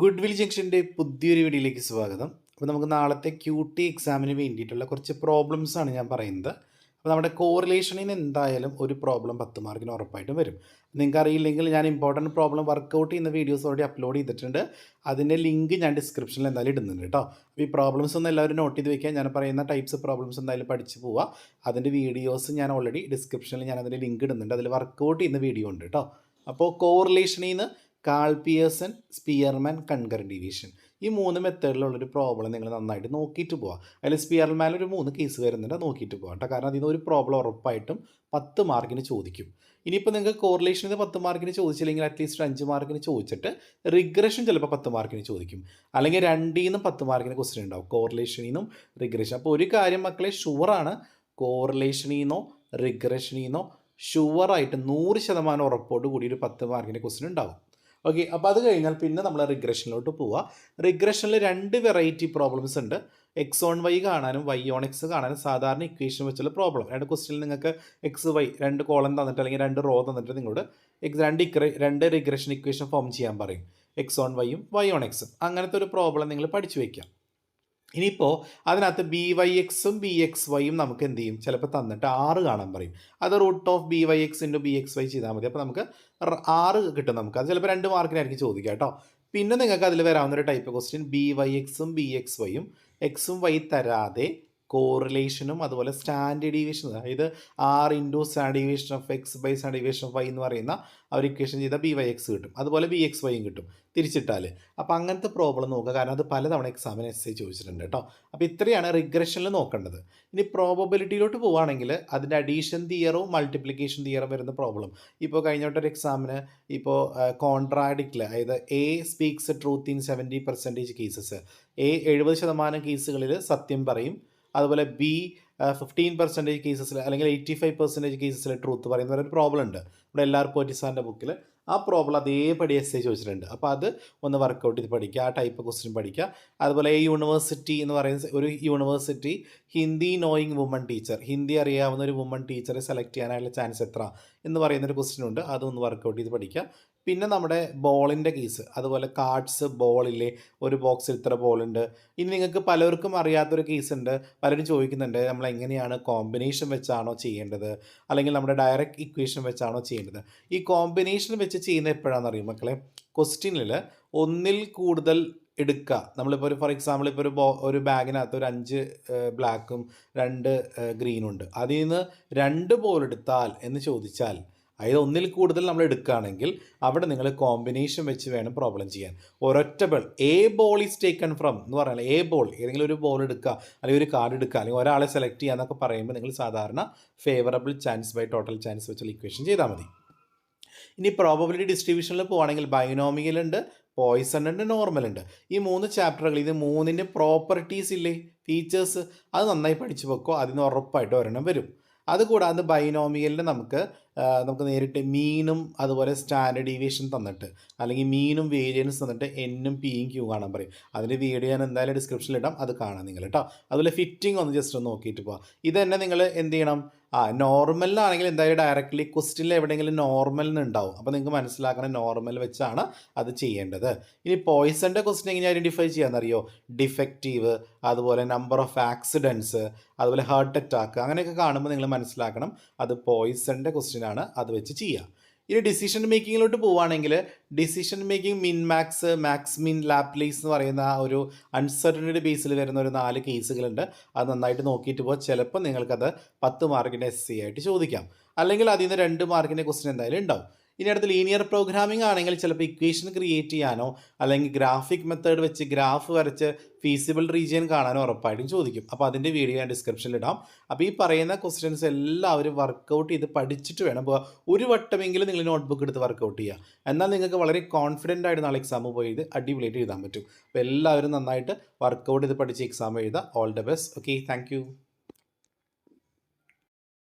Good will ജംഗ്ഷന്റെ പുതിയൊരു വീഡിയോയിലേക്ക് സ്വാഗതം. അപ്പോൾ നമുക്ക് നാളത്തെ ക്യൂ ടി എക്സാമിന് വേണ്ടിയിട്ടുള്ള കുറച്ച് പ്രോബ്ലംസാണ് ഞാൻ പറയുന്നത്. അപ്പോൾ നമ്മുടെ കോറിലേഷനിന് എന്തായാലും ഒരു പ്രോബ്ലം പത്ത് മാർക്കിന് ഉറപ്പായിട്ടും വരും. നിങ്ങൾക്ക് അറിയില്ലെങ്കിൽ ഞാൻ ഇമ്പോർട്ടന്റ് പ്രോബ്ലം വർക്കൗട്ട് ചെയ്യുന്ന വീഡിയോസ് ഓൾറെഡി അപ്ലോഡ് ചെയ്തിട്ടുണ്ട്. അതിന്റെ ലിങ്ക് ഞാൻ ഡിസ്ക്രിപ്ഷനിൽ എന്തായാലും ഇടുന്നുണ്ട് കേട്ടോ ഈ പ്രോബ്ലംസ് ഒന്നും എല്ലാവരും നോട്ട് ചെയ്ത് വെക്കുക. ഞാൻ പറയുന്ന ടൈപ്സ് പ്രോബ്ലംസ് എന്തായാലും പഠിച്ചു പോവുക അതിന്റെ വീഡിയോസ് ഞാൻ ഓൾറെഡി ഡിസ്ക്രിപ്ഷനിൽ ഞാൻ അതിന്റെ ലിങ്ക് ഇടുന്നുണ്ട്. അതിൽ വർക്കൗട്ട് ചെയ്യുന്ന വീഡിയോ ഉണ്ട് കേട്ടോ അപ്പോൾ കോറിലേഷനിൽ നിന്ന് Karl Pearson Spearman concurrent division ഈ മൂന്ന് മെത്തേഡിലുള്ളൊരു പ്രോബ്ലം നിങ്ങൾ നന്നായിട്ട് നോക്കിയിട്ട് പോവുക അതിൽ സ്പിയർമാൻ ഒരു മൂന്ന് കേസ് വരുന്നുണ്ട്. നോക്കിയിട്ട് പോകാം കേട്ടോ കാരണം അതിൽ നിന്ന് ഒരു പ്രോബ്ലം ഉറപ്പായിട്ടും പത്ത് മാർക്കിന് ചോദിക്കും. ഇനിയിപ്പോൾ നിങ്ങൾക്ക് കോറിലേഷൻ പത്ത് മാർക്കിന് ചോദിച്ചില്ലെങ്കിൽ അറ്റ്ലീസ്റ്റ് അഞ്ച് മാർക്കിന് ചോദിച്ചിട്ട് റിഗ്രഷൻ ചിലപ്പോൾ പത്ത് മാർക്കിന് ചോദിക്കും. അല്ലെങ്കിൽ രണ്ടിൽ നിന്നും പത്ത് മാർക്കിന് ക്വസ്റ്റ്യൻ ഉണ്ടാവും. കോറിലേഷനിൽ നിന്നും റിഗ്രഷൻ അപ്പോൾ ഒരു കാര്യം മക്കളെ ഷുവറാണ് കോറിലേഷനിൽ നിന്നോ റിഗ്രഷനിൽ നിന്നോ ഷുവറായിട്ട് നൂറ് ശതമാനം ഉറപ്പോട് കൂടി ഒരു പത്ത് മാർക്കിന്റെ ക്വസ്റ്റ്യൻ ഉണ്ടാവും. ഓക്കെ അപ്പോൾ അത് കഴിഞ്ഞാൽ പിന്നെ നമ്മൾ റിഗ്രഷനിലോട്ട് പോവുക റിഗ്രഷനിൽ രണ്ട് വെറൈറ്റി പ്രോബ്ലംസ് ഉണ്ട്. എക്സ് ഓൺ വൈ കാണാനും വൈ ഓൺ എക്സ് കാണാനും സാധാരണ ഇക്വേഷൻ വെച്ചുള്ള പ്രോബ്ലം രണ്ട് ക്വസ്റ്റിൽ നിങ്ങൾക്ക് എക്സ് വൈ രണ്ട് കോളം തന്നിട്ട് അല്ലെങ്കിൽ രണ്ട് റോ തന്നിട്ട് നിങ്ങളോട് എക്സ് രണ്ട് ഇക്ര രണ്ട് റിഗ്രഷൻ ഇക്വേഷൻ ഫോം ചെയ്യാൻ പറയും. എക്സ് ഓൺ വൈയും വൈ ഓൺ എക്സും അങ്ങനത്തെ ഒരു പ്രോബ്ലം നിങ്ങൾ പഠിച്ചു വയ്ക്കാം ഇനിയിപ്പോൾ അതിനകത്ത് ബി വൈ എക്സും ബി എക്സ് വൈയും നമുക്ക് എന്ത് ചെയ്യും? ചിലപ്പോൾ തന്നിട്ട് ആറ് കാണാൻ പറയും. അത് root of B Y X into B X Y ചെയ്താൽ മതി. അപ്പോൾ നമുക്ക് ആറ് കിട്ടും നമുക്ക്. അത് ചിലപ്പോൾ രണ്ട് മാർക്കിനായിരിക്കും ചോദിക്കുക കേട്ടോ. പിന്നെ നിങ്ങൾക്ക് അതിൽ വരാവുന്ന ഒരു ടൈപ്പ് ക്വസ്റ്റ്യൻ ബി വൈ എക്സും ബി എക്സ് വൈയും എക്സും വൈ തരാതെ കോറിലേഷനും അതുപോലെ സ്റ്റാൻഡേർഡ് ഡീവിയേഷൻ അതായത് R into stand deviation of X by stand deviation of Y എന്ന് പറയുന്ന ഒരു ഇക്വേഷൻ ചെയ്താൽ ബി വൈ എക്സ് കിട്ടും. അതുപോലെ ബി എക്സ് വൈയും കിട്ടും. തിരിച്ചിട്ടാൽ അപ്പോൾ അങ്ങനത്തെ പ്രോബ്ലം നോക്കുക. കാരണം അത് പലതവണ എക്സാമിന് എസ് ഐ ചോദിച്ചിട്ടുണ്ട് കേട്ടോ. അപ്പോൾ ഇത്രയാണ് റിഗ്രഷനിൽ നോക്കേണ്ടത്. ഇനി പ്രോബബിലിറ്റിയിലോട്ട് പോവുകയാണെങ്കിൽ അതിന്റെ അഡീഷൻ തിയറും മൾട്ടിപ്ലിക്കേഷൻ തിയറും വരുന്ന പ്രോബ്ലം ഇപ്പോൾ കഴിഞ്ഞോട്ടൊരു എക്സാമിന് ഇപ്പോൾ കോൺട്രാഡിക്റ്റിൽ അതായത് A speaks truth in seventy percentage cases A എഴുപത് ശതമാനം കേസുകളിൽ സത്യം പറയും. അതുപോലെ ബി ഫിഫ്റ്റീൻ പെർസെന്റേജ് കേസസിൽ അല്ലെങ്കിൽ എയ്റ്റി ഫൈവ് പെർസെന്റേജ് കേസസിൽ ട്രൂത്ത് പറയുന്ന ഒരു പ്രോബ്ലം ഉണ്ട്. ഇവിടെ എല്ലാവർക്കും പോറ്റിസാറിന്റെ ബുക്കിൽ ആ പ്രോബ്ലം അതേപടി എസ് ഐ ചോദിച്ചിട്ടുണ്ട്. അപ്പോൾ അത് ഒന്ന് വർക്കൗട്ട് ചെയ്ത് പഠിക്കുക. ആ ടൈപ്പ് ക്വസ്റ്റ്യൻ പഠിക്കുക. അതുപോലെ യൂണിവേഴ്സിറ്റി എന്ന് പറയുന്ന ഒരു university Hindi knowing woman teacher Hindi അറിയാവുന്ന ഒരു വുമൺ ടീച്ചറെ സെലക്ട് ചെയ്യാനായുള്ള ചാൻസ് എത്ര എന്ന് പറയുന്നൊരു ക്വസ്റ്റ്യൻ ഉണ്ട്. അതൊന്ന് വർക്കൗട്ട് ചെയ്ത് പഠിക്കുക. പിന്നെ നമ്മുടെ ബോളിന്റെ കേസ് അതുപോലെ കാർഡ്സ് ബോളില്ലേ ഒരു ബോക്സിൽ ഇത്ര ബോളുണ്ട് ഇനി നിങ്ങൾക്ക് പലർക്കും അറിയാത്തൊരു കേസ് ഉണ്ട്. പലരും ചോദിക്കുന്നുണ്ട് നമ്മൾ എങ്ങനെയാണ് കോമ്പിനേഷൻ വെച്ചാണോ ചെയ്യേണ്ടത്? അല്ലെങ്കിൽ നമ്മുടെ ഡയറക്റ്റ് ഇക്വേഷൻ വെച്ചാണോ ചെയ്യേണ്ടത്? ഈ കോമ്പിനേഷൻ വെച്ച് ചെയ്യുന്ന എപ്പോഴാണെന്ന് അറിയും മക്കളെ ക്വസ്റ്റ്യനിൽ ഒന്നിൽ കൂടുതൽ എടുക്കുക. നമ്മളിപ്പോൾ ഒരു ഫോർ എക്സാമ്പിൾ ഇപ്പോൾ ഒരു ബോ ഒരു ബാഗിനകത്ത് ഒരു അഞ്ച് ബ്ലാക്കും രണ്ട് ഗ്രീനും ഉണ്ട്. അതിൽ നിന്ന് രണ്ട് ബോൾ എടുത്താൽ എന്ന് ചോദിച്ചാൽ അതായത് ഒന്നിൽ കൂടുതൽ നമ്മൾ എടുക്കുകയാണെങ്കിൽ അവിടെ നിങ്ങൾ കോമ്പിനേഷൻ വെച്ച് വേണം പ്രോബ്ലം ചെയ്യാൻ. ഒരൊറ്റ ball A ball is taken from എന്ന് പറഞ്ഞാൽ എ ബോൾ ഏതെങ്കിലും ഒരു ബോൾ എടുക്കുക അല്ലെങ്കിൽ ഒരു കാർഡ് എടുക്കുക അല്ലെങ്കിൽ ഒരാളെ സെലക്ട് ചെയ്യുക എന്നൊക്കെ പറയുമ്പോൾ നിങ്ങൾ സാധാരണ favourable chance by total chance വെച്ചുള്ള ഇക്വേഷൻ ചെയ്താൽ മതി. ഇനി പ്രോബബിലിറ്റി ഡിസ്ട്രിബ്യൂഷനിൽ പോവാണെങ്കിൽ ബൈനോമിയൽ ഉണ്ട് പോയിസൺ ഉണ്ട് നോർമൽ ഉണ്ട്. ഈ മൂന്ന് ചാപ്റ്ററുകൾ ഇത് മൂന്നിന്റെ പ്രോപ്പർട്ടീസ് ഇല്ലേ? ഫീച്ചേഴ്സ് അത് നന്നായി പഠിച്ചു വെക്കോ അതിന് ഉറപ്പായിട്ട് ഒരെണ്ണം വരും. അതുകൂടാതെ ബൈനോമിയലിന് നമുക്ക് നമുക്ക് നേരിട്ട് മീനും അതുപോലെ സ്റ്റാൻഡേർഡ് ഡീവിയേഷൻ തന്നിട്ട് അല്ലെങ്കിൽ മീനും വേരിയൻസ് തന്നിട്ട് എന്നും പിയും ക്യൂ കാണാൻ പറയും. അതിന്റെ വീഡിയോ ഞാൻ എന്തായാലും ഡിസ്ക്രിപ്ഷനിൽ ഇടാം അത് കാണാം നിങ്ങൾ കേട്ടോ. അതുപോലെ ഫിറ്റിംഗ് ഒന്ന് ജസ്റ്റ് ഒന്ന് നോക്കിയിട്ട് പോവാം. ഇത് തന്നെ നിങ്ങൾ എന്ത് ചെയ്യണം? ആ നോർമലിലാണെങ്കിൽ എന്തായാലും ഡയറക്റ്റ്ലി ക്വസ്റ്റിൽ എവിടെയെങ്കിലും നോർമൽ ഉണ്ടാവും. അപ്പോൾ നിങ്ങൾക്ക് മനസ്സിലാക്കണം നോർമൽ വെച്ചാണ് അത് ചെയ്യേണ്ടത്. ഇനി പോയിസന്റെ ക്വസ്റ്റ്യൻ എങ്ങനെ ഐഡന്റിഫൈ ചെയ്യാമെന്നറിയോ ഡിഫക്റ്റീവ് അതുപോലെ നമ്പർ ഓഫ് ആക്സിഡൻസ് അതുപോലെ ഹാർട്ട് അറ്റാക്ക് അങ്ങനെയൊക്കെ കാണുമ്പോൾ നിങ്ങൾ മനസ്സിലാക്കണം അത് പോയിസന്റെ ക്വസ്റ്റ്യനാണ് അത് വെച്ച് ചെയ്യുക ഇനി ഡിസിഷൻ മേക്കിങ്ങിലോട്ട് പോവുകയാണെങ്കിൽ decision making min max max min Laplace എന്ന് പറയുന്ന ഒരു അൺസർട്ടനിറ്റി ബേസിൽ വരുന്ന ഒരു നാല് കേസുകളുണ്ട് അത് നന്നായിട്ട് നോക്കിയിട്ട് പോകാം ചിലപ്പോൾ നിങ്ങൾക്കത് പത്ത് മാർക്കിന്റെ എസ് സി ആയിട്ട് ചോദിക്കാം. അല്ലെങ്കിൽ അതിൽ നിന്ന് രണ്ട് മാർക്കിന്റെ ക്വസ്റ്റ്യൻ എന്തായാലും ഉണ്ടാവും. ഇനി അടുത്ത് ലീനിയർ പ്രോഗ്രാമിംഗ് ആണെങ്കിൽ ചിലപ്പോൾ ഇക്വേഷൻ ക്രിയേറ്റ് ചെയ്യാനോ അല്ലെങ്കിൽ ഗ്രാഫിക് മെത്തേഡ് വെച്ച് ഗ്രാഫ് വരച്ച് ഫീസിബിൾ റീജിയൻ കാണാനോ ഉറപ്പായിട്ടും ചോദിക്കും. അപ്പോൾ അതിന്റെ വീഡിയോ ഞാൻ ഡിസ്ക്രിപ്ഷനിൽ ഇടാം. അപ്പോൾ ഈ പറയുന്ന ക്വസ്റ്റ്യൻസ് എല്ലാവരും വർക്കൗട്ട് ചെയ്ത് പഠിച്ചിട്ട് വേണം. പോവുക ഒരു വട്ടമെങ്കിലും നിങ്ങൾ നോട്ട്ബുക്ക് എടുത്ത് വർക്കൗട്ട് ചെയ്യുക. എന്നാൽ നിങ്ങൾക്ക് വളരെ കോൺഫിഡന്റ് ആയിട്ട് നാളെ എക്സാം പോയി ഇത് അടിപൊളിയായിട്ട് എഴുതാൻ പറ്റും. അപ്പോൾ എല്ലാവരും നന്നായിട്ട് വർക്കൗട്ട് ചെയ്ത് പഠിച്ച് എക്സാം എഴുതുക. All the best okay thank